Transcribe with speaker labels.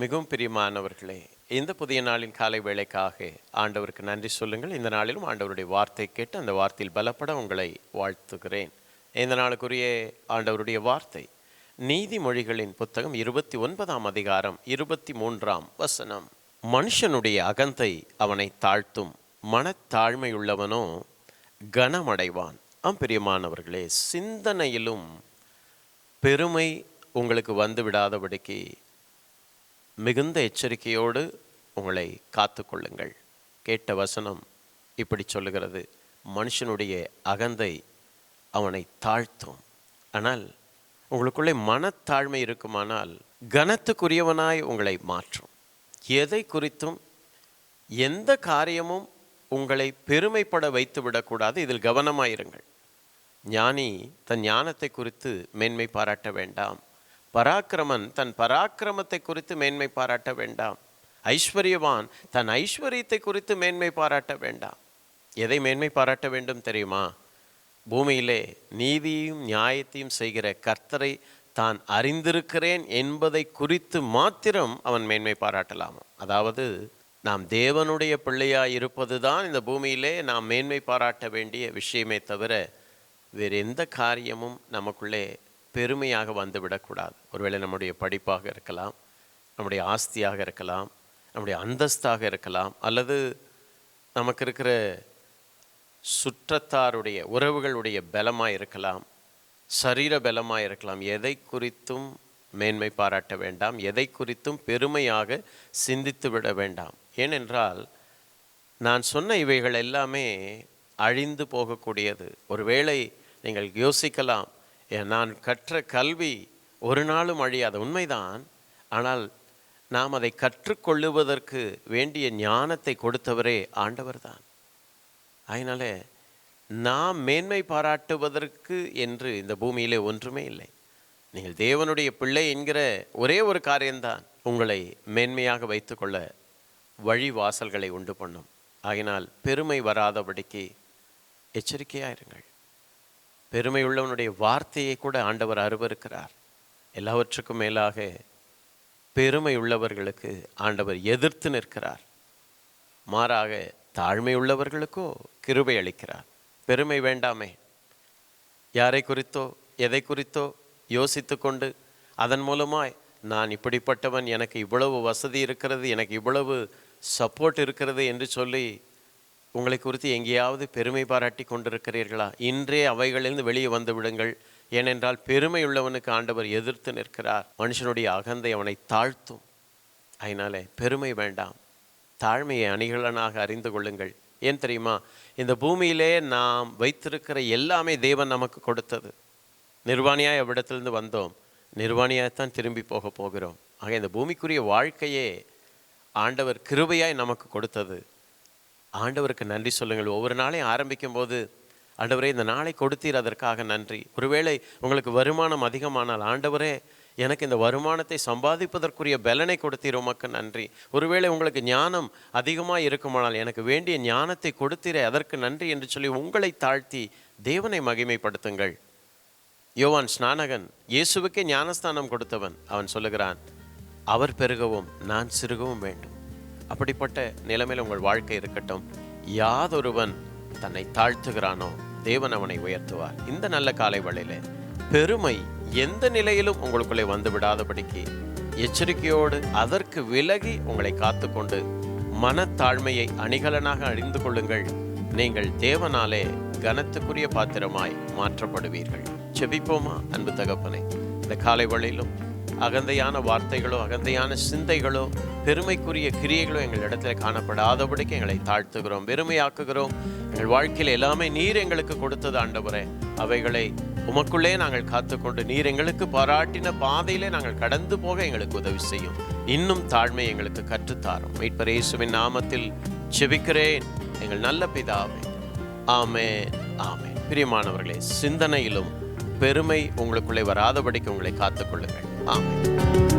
Speaker 1: மிகவும் பிரியமானவர்களே இந்த புதிய நாளின் காலை வேளைக்காக ஆண்டவருக்கு நன்றி சொல்லுங்கள். இந்த நாளிலும் ஆண்டவருடைய வார்த்தை கேட்டு அந்த வார்த்தையில் பலப்பட உங்களை வாழ்த்துகிறேன். இந்த நாளுக்குரிய ஆண்டவருடைய வார்த்தை நீதிமொழிகளின் புத்தகம் இருபத்தி ஒன்பதாம் அதிகாரம் இருபத்தி மூன்றாம் வசனம். மனுஷனுடைய அகந்தை அவனை தாழ்த்தும் மனத்தாழ்மையுள்ளவனோ கனமடைவான். ஆம் பிரியமானவர்களே சிந்தனையிலும் பெருமை உங்களுக்கு வந்து விடாதபடிக்கு மிகுந்த எச்சரிக்கையோடு உங்களை காத்து கொள்ளுங்கள் கேட்ட வசனம் இப்படி சொல்லுகிறது. மனுஷனுடைய அகந்தை அவனை தாழ்த்தும். ஆனால் உங்களுக்குள்ளே மனத்தாழ்மை இருக்குமானால் கனத்துக்குரியவனாய் உங்களை மாற்றும். எதை குறித்தும் எந்த காரியமும் உங்களை பெருமைப்பட வைத்து விடக்கூடாது. இதில் கவனமாயிருங்கள். ஞானி தன் ஞானத்தை குறித்து மேன்மை பாராட்ட வேண்டாம். பராக்கிரமன் தன் பராக்கிரமத்தை குறித்து மேன்மை பாராட்ட வேண்டாம். ஐஸ்வர்யவான் தன் ஐஸ்வர்யத்தை குறித்து மேன்மை பாராட்ட வேண்டாம். எதை மேன்மை பாராட்ட வேண்டும் தெரியுமா? பூமியிலே நீதியும் நியாயத்தையும் செய்கிற கர்த்தரை தான் அறிந்திருக்கிறேன் என்பதை குறித்து மாத்திரம் அவன் மேன்மை பாராட்டலாமா? அதாவது நாம் தேவனுடைய பிள்ளையாக இருப்பது தான் இந்த பூமியிலே நாம் மேன்மை பாராட்ட வேண்டிய விஷயமே தவிர வேறு எந்த காரியமும் நமக்குள்ளே பெருமையாக வந்துவிடக்கூடாது. ஒருவேளை நம்முடைய படிப்பாக இருக்கலாம் நம்முடைய ஆஸ்தியாக இருக்கலாம் நம்முடைய அந்தஸ்தாக இருக்கலாம் அல்லது நமக்கு இருக்கிற சுற்றத்தாருடைய உறவுகளுடைய பலமாக இருக்கலாம் சரீர பலமாக இருக்கலாம். எதை குறித்தும் மேன்மை பாராட்ட வேண்டாம். எதை குறித்தும் பெருமையாக சிந்தித்து விட வேண்டாம். ஏனென்றால் நான் சொன்ன இவைகள் எல்லாமே அழிந்து போகக்கூடியது. ஒருவேளை நீங்கள் யோசிக்கலாம் நான் கற்ற கல்வி ஒரு நாளும் அழியாத உண்மைதான். ஆனால் நாம் அதை கற்றுக்கொள்ளுவதற்கு வேண்டிய ஞானத்தை கொடுத்தவரே ஆண்டவர்தான். அதனால் நாம் மேன்மை பாராட்டுவதற்கு என்று இந்த பூமியிலே ஒன்றுமே இல்லை. நீங்கள் தேவனுடைய பிள்ளை என்கிற ஒரே ஒரு காரியம்தான் உங்களை மேன்மையாக வைத்துக்கொள்ள வழிவாசல்களை உண்டு பண்ணும். ஆகினால் பெருமை வராதபடிக்கு எச்சரிக்கையாயிருங்கள். பெருமை உள்ளவனுடைய வார்த்தையை கூட ஆண்டவர் அருவருக்கிறார். எல்லாவற்றுக்கும் மேலாக பெருமை உள்ளவர்களுக்கு ஆண்டவர் எதிர்த்து நிற்கிறார். மாறாக தாழ்மை உள்ளவர்களுக்கோ கிருபை அளிக்கிறார். பெருமை வேண்டாமே. யாரை குறித்தோ எதை குறித்தோ யோசித்து கொண்டு அதன் மூலமாய் நான் இப்படிப்பட்டவன் எனக்கு இவ்வளவு வசதி இருக்கிறது எனக்கு இவ்வளவு சப்போர்ட் இருக்கிறது என்று சொல்லி உங்களை குறித்து எங்கேயாவது பெருமை பாராட்டி கொண்டிருக்கிறீர்களா? இன்றே அவைகளிலிருந்து வெளியே வந்து விடுங்கள். ஏனென்றால் பெருமை உள்ளவனுக்கு ஆண்டவர் எதிர்த்து நிற்கிறார். மனுஷனுடைய அகந்தை அவனை தாழ்த்தும். அதனாலே பெருமை வேண்டாம். தாழ்மையை அணிகலனாக அறிந்து கொள்ளுங்கள். ஏன் தெரியுமா? இந்த பூமியிலே நாம் வைத்திருக்கிற எல்லாமே தேவன் நமக்கு கொடுத்தது. நிர்வாணியாக எவ்விடத்திலிருந்து வந்தோம். நிர்வாணியாகத்தான் திரும்பி போக போகிறோம். ஆக இந்த பூமிக்குரிய வாழ்க்கையே ஆண்டவர் கிருபையாய் நமக்கு கொடுத்தது. ஆண்டவருக்கு நன்றி சொல்லுங்கள். ஒவ்வொரு நாளையும் ஆரம்பிக்கும் போது ஆண்டவரே இந்த நாளை கொடுத்தீர் அதற்காக நன்றி. ஒருவேளை உங்களுக்கு வருமானம் அதிகமானால் ஆண்டவரே எனக்கு இந்த வருமானத்தை சம்பாதிப்பதற்குரிய பலனை கொடுத்தீர் உமக்கு நன்றி. ஒருவேளை உங்களுக்கு ஞானம் அதிகமாக இருக்குமானால் எனக்கு வேண்டிய ஞானத்தை கொடுத்தீரே அதற்கு நன்றி என்று சொல்லி உங்களை தாழ்த்தி தேவனை மகிமைப்படுத்துங்கள். யோவான் ஸ்நானகன் இயேசுவுக்கே ஞானஸ்தானம் கொடுத்தவன். அவன் சொல்லுகிறான் அவர் பெருகவும் நான் சிறுகவும் வேண்டும். அப்படிப்பட்ட நிலைமையில் உங்கள் வாழ்க்கை இருக்கட்டும். யாதொருவன் தன்னை தாழ்த்துகிறானோ தேவன் அவனை உயர்த்துவார். இந்த நல்ல காலை வழியில் பெருமை எந்த நிலையிலும் உங்களுக்குள்ளே வந்து விடாதபடிக்கு எச்சரிக்கையோடு அதற்கு விலகி உங்களை காத்துக்கொண்டு மனத்தாழ்மையை அணிகலனாக அறிந்து கொள்ளுங்கள். நீங்கள் தேவனாலே கனத்துக்குரிய பாத்திரமாய் மாற்றப்படுவீர்கள். செபிப்போமா அன்பு தகப்பனை? இந்த காலை வழியிலும் அகந்தையான வார்த்தைகளோ அகந்தையான சிந்தைகளோ பெருமைக்குரிய கிரியைகளோ எங்கள் இடத்துல காணப்படாதபடிக்கு எங்களை தாழ்த்துகிறோம் பெருமையாக்குகிறோம். எங்கள் வாழ்க்கையில் எல்லாமே நீர் எங்களுக்கு கொடுத்தது ஆண்டவரே. அவைகளை உமக்குள்ளே நாங்கள் காத்துக்கொண்டு நீர் எங்களுக்கு பாராட்டின பாதையிலே நாங்கள் கடந்து போக எங்களுக்கு உதவி செய்யும். இன்னும் தாழ்மை எங்களுக்கு கற்றுத்தாரும். மீட்பர் இயேசுவின் நாமத்தில் செபிக்கிறேன். எங்கள் நல்ல பிதாவே. ஆமே ஆமே பிரியமானவர்களே சிந்தனையிலும் பெருமை உங்களுக்குள்ளே வராதபடிக்கு உங்களை காத்துக்கொள்ளுங்கள். ஆமாம்